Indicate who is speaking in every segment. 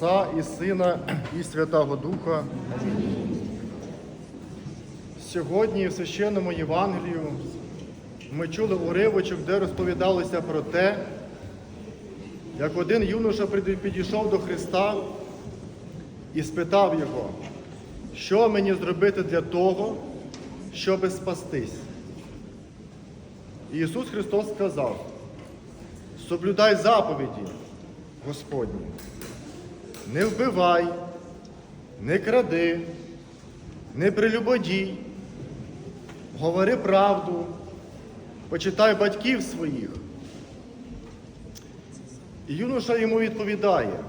Speaker 1: Отця і Сина і Святого Духа. Сьогодні в священному Євангелію ми чули уривочок, де розповідалося про те, як один юноша підійшов до Христа і спитав його, що мені зробити для того, щоб спастись. Ісус Христос сказав, соблюдай заповіді Господні, не вбивай, не кради, не прелюбодій, говори правду, почитай батьків своїх. І юноша йому відповідає.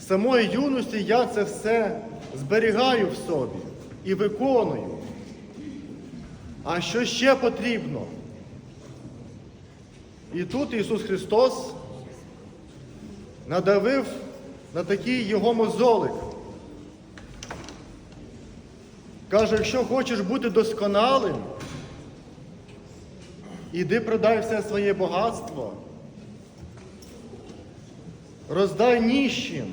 Speaker 1: Самої юності я це все зберігаю в собі і виконую. А що ще потрібно? І тут Ісус Христос надавив на такий його мозолик. Каже, якщо хочеш бути досконалим, іди продай все своє багатство, роздай ніщим,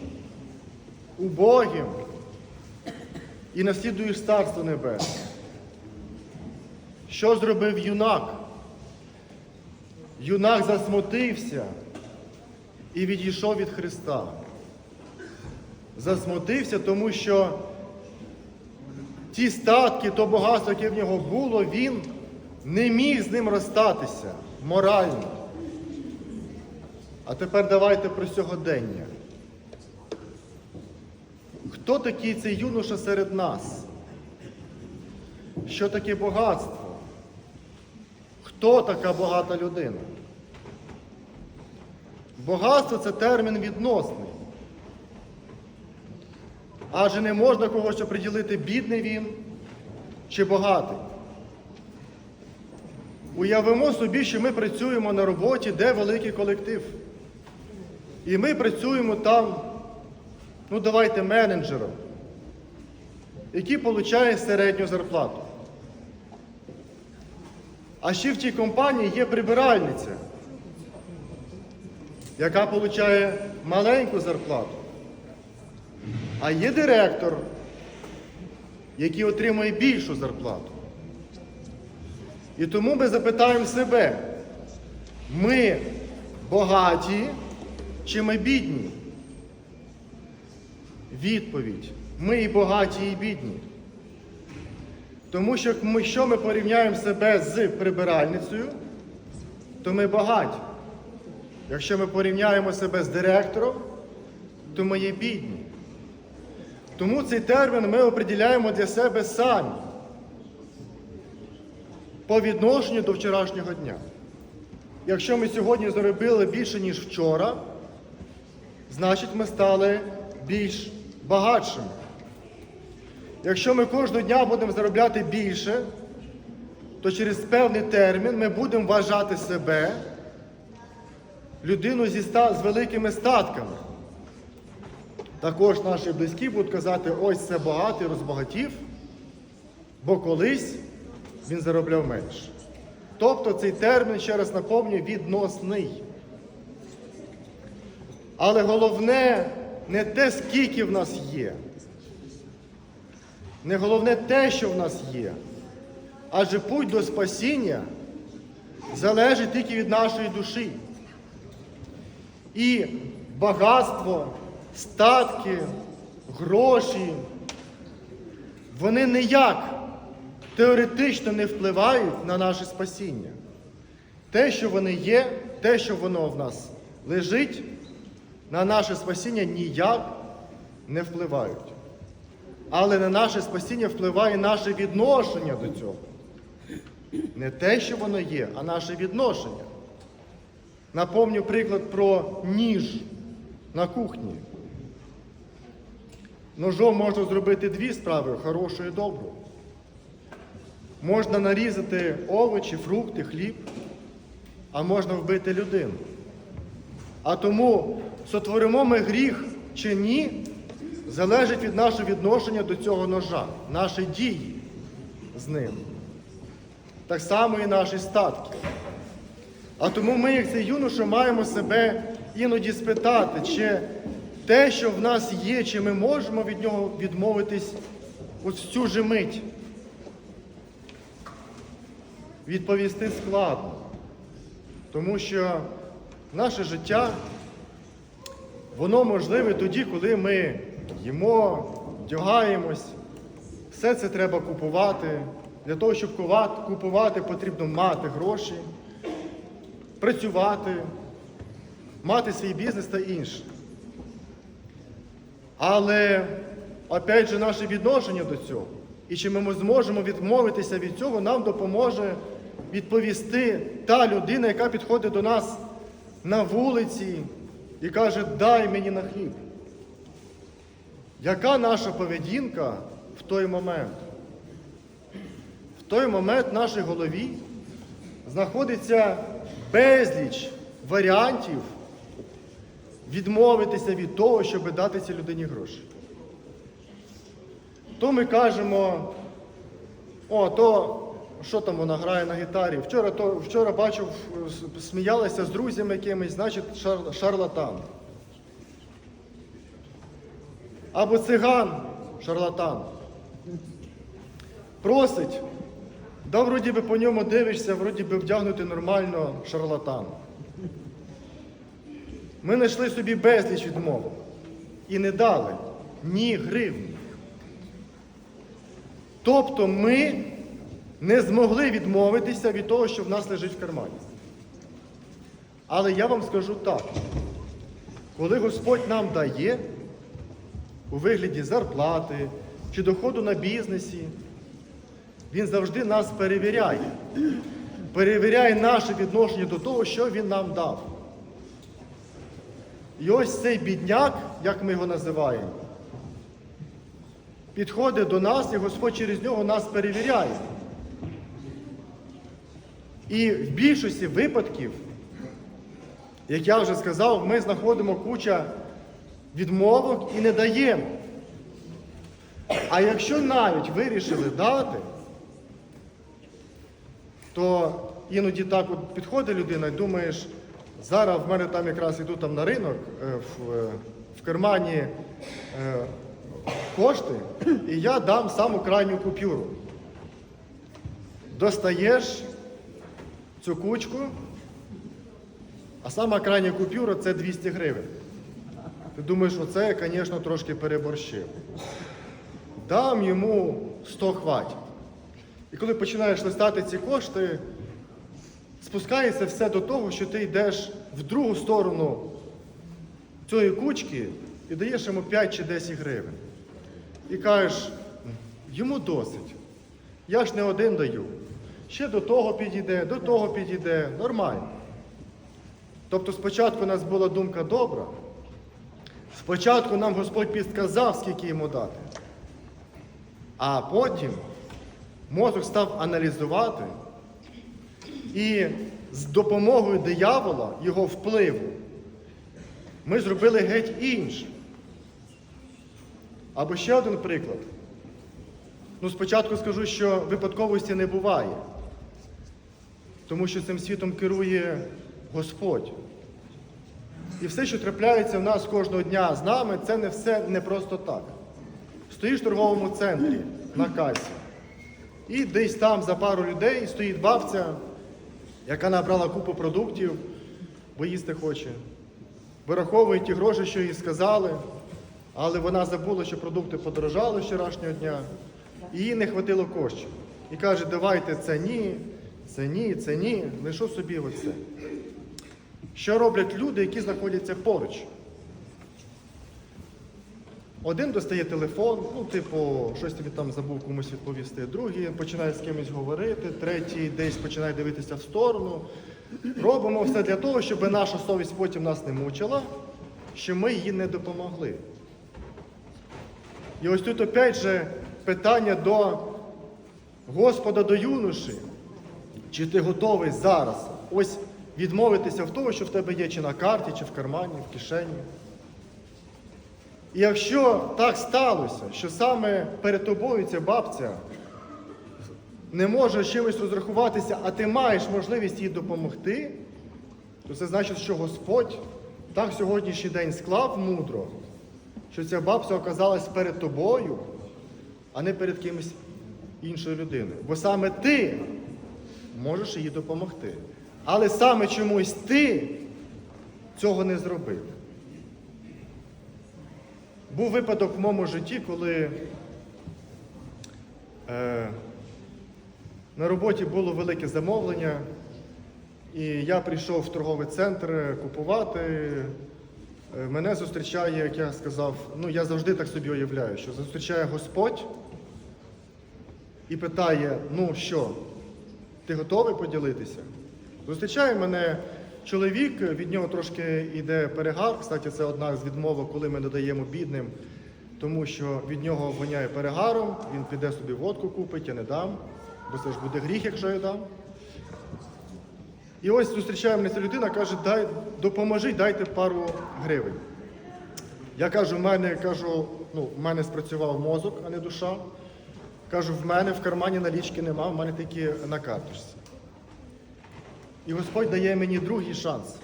Speaker 1: убогим і наслідуєш Царство Небесне. Що зробив юнак? Юнак засмутився і відійшов від Христа. Засмутився, тому що ті статки, то багатство, яке в нього було, він не міг з ним розстатися морально. А тепер давайте про сьогодення. Хто такий цей юноша серед нас? Що таке багатство? Хто така багата людина? Багатство це термін відносний. Адже не можна когось оприділити, бідний він чи багатий. Уявимо собі, що ми працюємо на роботі, де великий колектив. І ми працюємо там, ну давайте, менеджером, який отримує середню зарплату. А ще в тій компанії є прибиральниця, яка отримує маленьку зарплату. А є директор, який отримує більшу зарплату. І тому ми запитаємо себе, ми багаті чи ми бідні? Відповідь. Ми і багаті, і бідні. Тому що якщо ми порівняємо себе з прибиральницею, то ми багаті. Якщо ми порівняємо себе з директором, то ми є бідні. Тому цей термін ми определяємо для себе самі по відношенню до вчорашнього дня. Якщо ми сьогодні заробили більше, ніж вчора, значить ми стали більш багатшими. Якщо ми кожного дня будемо заробляти більше, то через певний термін ми будемо вважати себе людину зі ста, з великими статками. Також наші близькі будуть казати, ось це багатий розбагатів, бо колись він заробляв менше. Тобто цей термін, ще раз напомню, відносний. Але головне не те, скільки в нас є. Не головне те, що в нас є. Адже путь до спасіння залежить тільки від нашої душі. І багатство, статки, гроші, вони ніяк теоретично не впливають на наше спасіння. Те, що вони є, те, що воно в нас лежить, на наше спасіння ніяк не впливають. Але на наше спасіння впливає наше відношення до цього. Не те, що воно є, а наше відношення. Напомню приклад про ніж на кухні. Ножом можна зробити дві справи хорошу і добру. Можна нарізати овочі, фрукти, хліб, а можна вбити людину. А тому сотворимо ми гріх чи ні, залежить від нашого відношення до цього ножа, нашої дії з ним. Так само і наші статки. А тому ми, як цей юноша, маємо себе іноді спитати, чи те, що в нас є, чи ми можемо від нього відмовитись ось в цю же мить. Відповісти складно, тому що наше життя, воно можливе тоді, коли ми їмо, вдягаємось. Все це треба купувати. Для того, щоб купувати, потрібно мати гроші, працювати, мати свій бізнес та інше. Але, опять же, наше відношення до цього. І чи ми зможемо відмовитися від цього, нам допоможе відповісти та людина, яка підходить до нас на вулиці і каже, дай мені на хліб. Яка наша поведінка в той момент? В той момент в нашій голові знаходиться безліч варіантів відмовитися від того, щоб дати цій людині гроші. То ми кажемо, о, то що там вона грає на гітарі? Вчора, то, вчора бачив, сміялася з друзями якимись, значить шар, шарлатан. Або циган, шарлатан. Просить, да вроді би по ньому дивишся, вроді би вдягнути нормально шарлатан. Ми знайшли собі безліч відмовок і не дали ні гривні. Тобто ми не змогли відмовитися від того, що в нас лежить в кармані. Але я вам скажу так, коли Господь нам дає у вигляді зарплати чи доходу на бізнесі, Він завжди нас перевіряє. Перевіряє наше відношення до того, що Він нам дав. І ось цей бідняк, як ми його називаємо, підходить до нас, і Господь через нього нас перевіряє. І в більшості випадків, як я вже сказав, ми знаходимо куча відмовок і не даємо. А якщо навіть вирішили дати, то іноді так от підходить людина і думаєш, зараз в мене там якраз йду там на ринок, е, в, е, в кармані е, кошти, і я дам саму крайню купюру. Достаєш цю кучку, а сама крайня купюра це 200 гривень. Ти думаєш, оце я, звісно, трошки переборщив. Дам йому 100 хватить. І коли починаєш листати ці кошти, спускається все до того, що ти йдеш в другу сторону цієї кучки і даєш йому 5 чи 10 гривень. І кажеш, йому досить. Я ж не один даю. Ще до того підійде, до того підійде, нормально. Тобто спочатку у нас була думка добра, спочатку нам Господь підказав, скільки йому дати. А потім мозок став аналізувати, і з допомогою диявола, його впливу, ми зробили геть інше. Або ще один приклад. Ну, спочатку скажу, що випадковості не буває, тому що цим світом керує Господь. І все, що трапляється в нас кожного дня з нами, це не все не просто так. Стоїш в торговому центрі на касі, і десь там за пару людей стоїть бабця, яка набрала купу продуктів, бо їсти хоче. Вираховує ті гроші, що їй сказали, але вона забула, що продукти подорожали вчорашнього дня, і їй не хватило коштів. І каже, давайте це ні, це ні, це ні, лишу собі оце. Що роблять люди, які знаходяться поруч? Один достає телефон, ну, типу, щось тобі там забув комусь відповісти, другий починає з кимось говорити, третій десь починає дивитися в сторону. Робимо все для того, щоб наша совість потім нас не мучила, що ми їй не допомогли. І ось тут опять же питання до Господа до юноші. Чи ти готовий зараз ось відмовитися в того, що в тебе є чи на карті, чи в кармані, в кишені? І якщо так сталося, що саме перед тобою ця бабця не може чимось розрахуватися, а ти маєш можливість їй допомогти, то це значить, що Господь так сьогоднішній день склав мудро, що ця бабця оказалась перед тобою, а не перед кимось іншою людиною. Бо саме ти можеш їй допомогти. Але саме чомусь ти цього не зробив. Був випадок в моєму житті, коли е, на роботі було велике замовлення, і я прийшов в торговий центр купувати. Е, Мене зустрічає, як я сказав, ну я завжди так собі уявляю, що зустрічає Господь і питає: ну що, ти готовий поділитися? Зустрічає мене чоловік, від нього трошки йде перегар. Кстати, це одна з відмовок, коли ми додаємо бідним, тому що від нього воняє перегаром, він піде собі водку купить, я не дам, бо це ж буде гріх, якщо я дам. І ось зустрічає мене ця людина, каже, дай, допоможіть, дайте пару гривень. Я кажу, в мене кажу, ну, в мене спрацював мозок, а не душа. Кажу, в мене в кармані налічки нема, в мене тільки на карточці. І Господь дає мені другий шанс.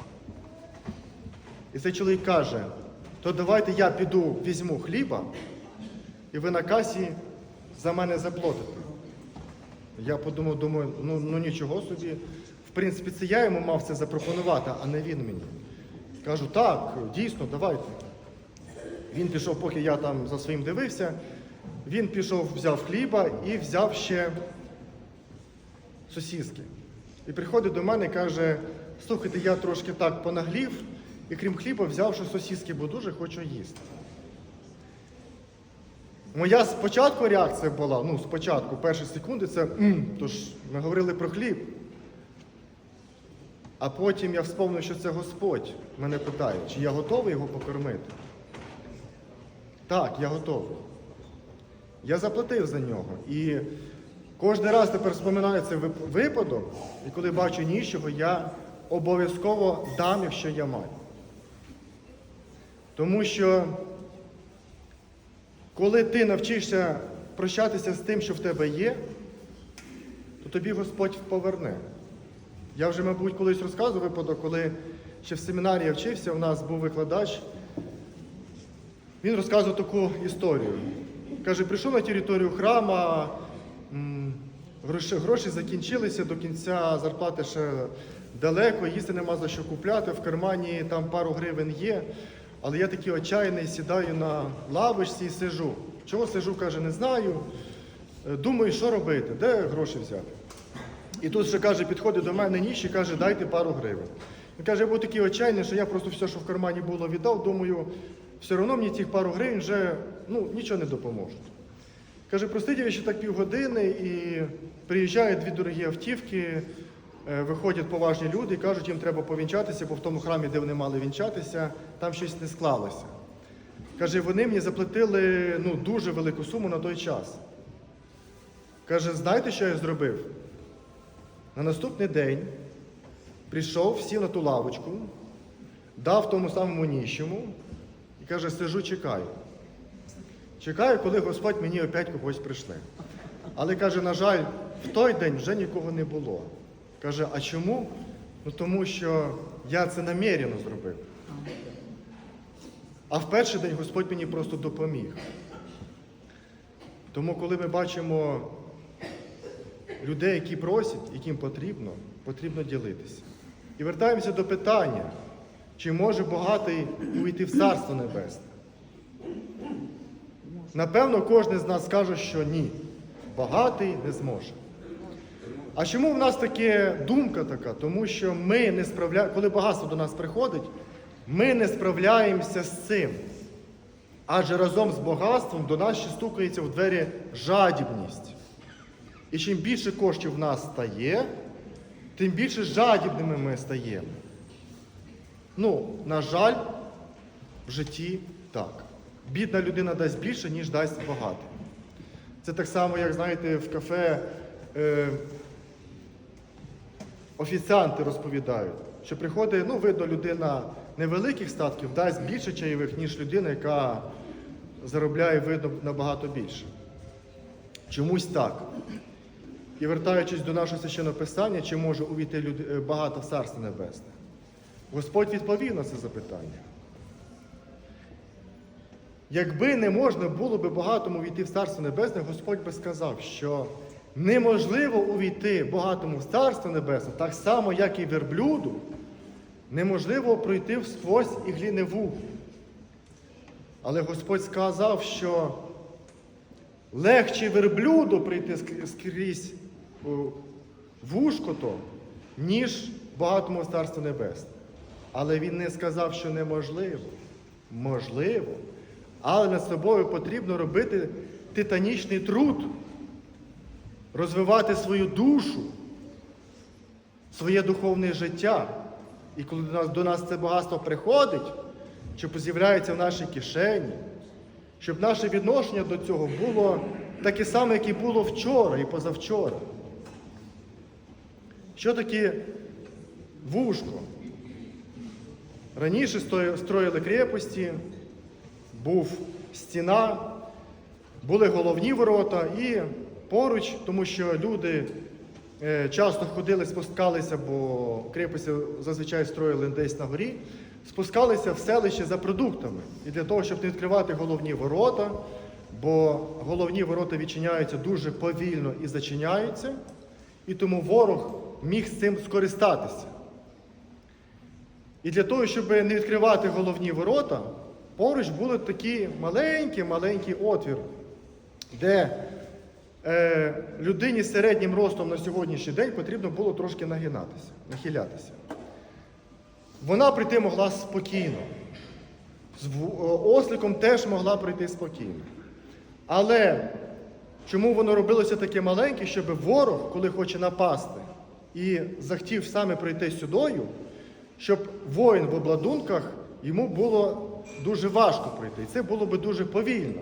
Speaker 1: І цей чоловік каже, то давайте я піду візьму хліба, і ви на касі за мене заплатите. Я подумав, думаю, ну, ну нічого собі. В принципі, це я йому мав це запропонувати, а не він мені. Кажу, так, дійсно, давайте. Він пішов, поки я там за своїм дивився. Він пішов, взяв хліба і взяв ще сосіски. І приходить до мене і каже: слухайте, я трошки так понаглів, і крім хліба взяв ще сосіски, бо дуже хочу їсти. Моя спочатку реакція була, ну, спочатку, перші секунди, це «М, тож ми говорили про хліб. А потім я вспомнив, що це Господь мене питає, чи я готовий його покормити. Так, я готовий. Я заплатив за нього. І кожен раз тепер вспоминаю цей випадок, і коли бачу нічого, я обов'язково дам, якщо я маю. Тому що коли ти навчишся прощатися з тим, що в тебе є, то тобі Господь поверне. Я вже, мабуть, колись розказував випадок, коли ще в семінарі я вчився, у нас був викладач. Він розказував таку історію. Каже, прийшов на територію храма, м, гроші, гроші закінчилися, до кінця зарплати ще далеко, їсти нема за що купляти, в кармані там пару гривень є. Але я такий отчаяний, сідаю на лавочці і сижу. Чого сижу, каже, не знаю. Е, Думаю, що робити, де гроші взяти. І тут ще каже, підходить до мене ніч і каже, дайте пару гривень. Він каже, я був такий отчаяний, що я просто все, що в кармані було, віддав. Думаю, все одно мені цих пару гривень вже ну, нічого не допоможуть. Каже, простидів я ще так півгодини і приїжджають дві дорогі автівки, е, виходять поважні люди і кажуть, їм треба повінчатися, бо в тому храмі, де вони мали вінчатися, там щось не склалося. Каже, вони мені заплатили ну, дуже велику суму на той час. Каже, знаєте, що я зробив? На наступний день прийшов, сів на ту лавочку, дав тому самому ніщому і каже, сижу, чекаю. Чекаю, коли Господь мені опять когось прийшли. Але каже, на жаль, в той день вже нікого не було. Каже, а чому? Ну тому що я це намірено зробив. А в перший день Господь мені просто допоміг. Тому, коли ми бачимо людей, які просять, яким потрібно, потрібно ділитися. І вертаємося до питання, чи може багатий увійти в Царство Небесне? Напевно, кожен з нас скаже, що ні, багатий не зможе. А чому в нас таке думка така? Тому що ми не справляємо, коли багатство до нас приходить, ми не справляємося з цим. Адже разом з багатством до нас ще стукається в двері жадібність. І чим більше коштів в нас стає, тим більше жадібними ми стаємо. Ну, на жаль, в житті так. Бідна людина дасть більше, ніж дасть багатий. Це так само, як знаєте, в кафе е, офіціанти розповідають, що приходить, ну, видно, людина невеликих статків дасть більше чайових, ніж людина, яка заробляє видно набагато більше. Чомусь так. І вертаючись до нашого священного писання, чи може увійти люди, е, багато в Царство Небесне? Господь відповів на це запитання. Якби не можна було би багатому війти в Царство Небесне, Господь би сказав, що неможливо увійти багатому в Царство Небесне, так само, як і верблюду, неможливо пройти сквозь ігліневу. Але Господь сказав, що легче верблюду прийти скрізь у вушко то, ніж багатому в Царство Небесне. Але він не сказав, що неможливо. Можливо. Але над собою потрібно робити титанічний труд, розвивати свою душу, своє духовне життя. І коли до нас, до нас це багатство приходить, щоб з'являється в нашій кишені, щоб наше відношення до цього було таке саме, як і було вчора і позавчора. Що таке вушко? Раніше строїли крепості, був стіна, були головні ворота і поруч, тому що люди е, часто ходили, спускалися, бо крепості зазвичай строїли десь на горі, спускалися в селище за продуктами. І для того, щоб не відкривати головні ворота, бо головні ворота відчиняються дуже повільно і зачиняються, і тому ворог міг з цим скористатися. І для того, щоб не відкривати головні ворота, поруч були такі маленький-маленький отвір, де е, людині з середнім ростом на сьогоднішній день потрібно було трошки нагинатися, нахилятися. Вона прийти могла спокійно. З е, осликом теж могла прийти спокійно. Але чому воно робилося таке маленьке, щоб ворог, коли хоче напасти, і захотів саме пройти сюдою, щоб воїн в обладунках йому було дуже важко пройти. І це було би дуже повільно.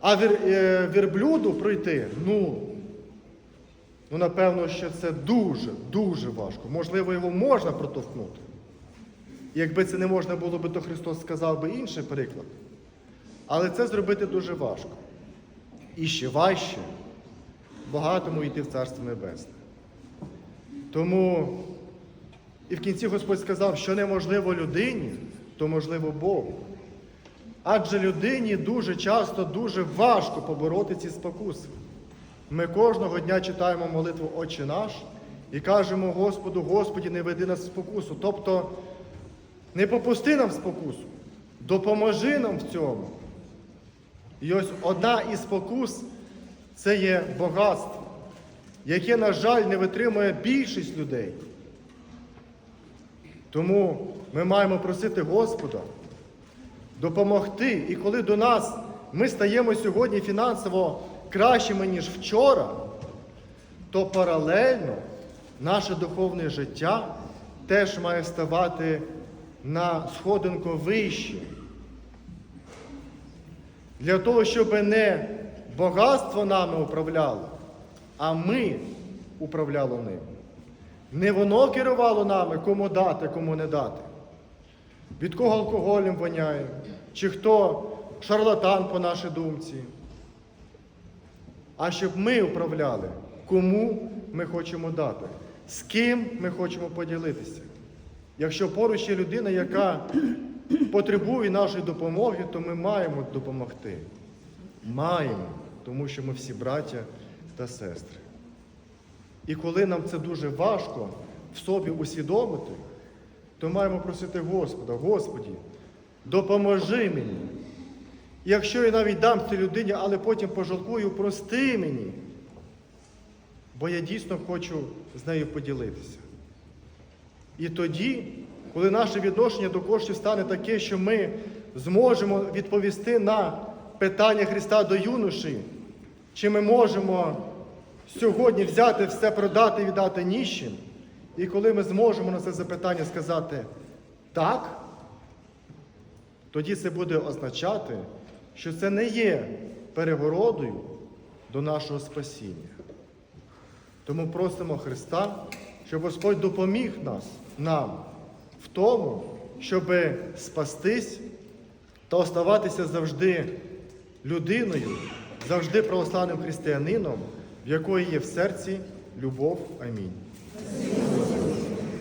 Speaker 1: А вір, е, вірблюду пройти, ну, ну, напевно, що це дуже, дуже важко. Можливо, його можна протовкнути. І Якби це не можна було би, то Христос сказав би інший приклад. Але це зробити дуже важко. І ще важче багатому йти в Царство Небесне. Тому і в кінці Господь сказав, що неможливо людині, то можливо Богу. Адже людині дуже часто дуже важко побороти ці спокуси. Ми кожного дня читаємо молитву Отче наш і кажемо Господу, Господі, не веди нас в спокусу. Тобто не попусти нам в спокусу, допоможи нам в цьому. І ось одна із спокус це є багатство, яке, на жаль, не витримує більшість людей. Тому ми маємо просити Господа допомогти. І коли до нас ми стаємо сьогодні фінансово кращими, ніж вчора, то паралельно наше духовне життя теж має ставати на сходинку вище. Для того, щоб не багатство нами управляло, а ми управляло ним. Не воно керувало нами, кому дати, кому не дати. Від кого алкоголем воняє, чи хто шарлатан по нашій думці. А щоб ми управляли, кому ми хочемо дати, з ким ми хочемо поділитися. Якщо поруч є людина, яка потребує нашої допомоги, то ми маємо допомогти. Маємо, тому що ми всі браття та сестри. І коли нам це дуже важко в собі усвідомити, то маємо просити Господа, Господі, допоможи мені. Якщо я навіть дам цій людині, але потім пожалкую, прости мені, бо я дійсно хочу з нею поділитися. І тоді, коли наше відношення до коштів стане таке, що ми зможемо відповісти на питання Христа до юноші, чи ми можемо сьогодні взяти все, продати і віддати ніщим, і коли ми зможемо на це запитання сказати так, тоді це буде означати, що це не є перегородою до нашого спасіння. Тому просимо Христа, щоб Господь допоміг нас, нам в тому, щоб спастись та оставатися завжди людиною, завжди православним християнином, в якої є в серці любов. Амінь.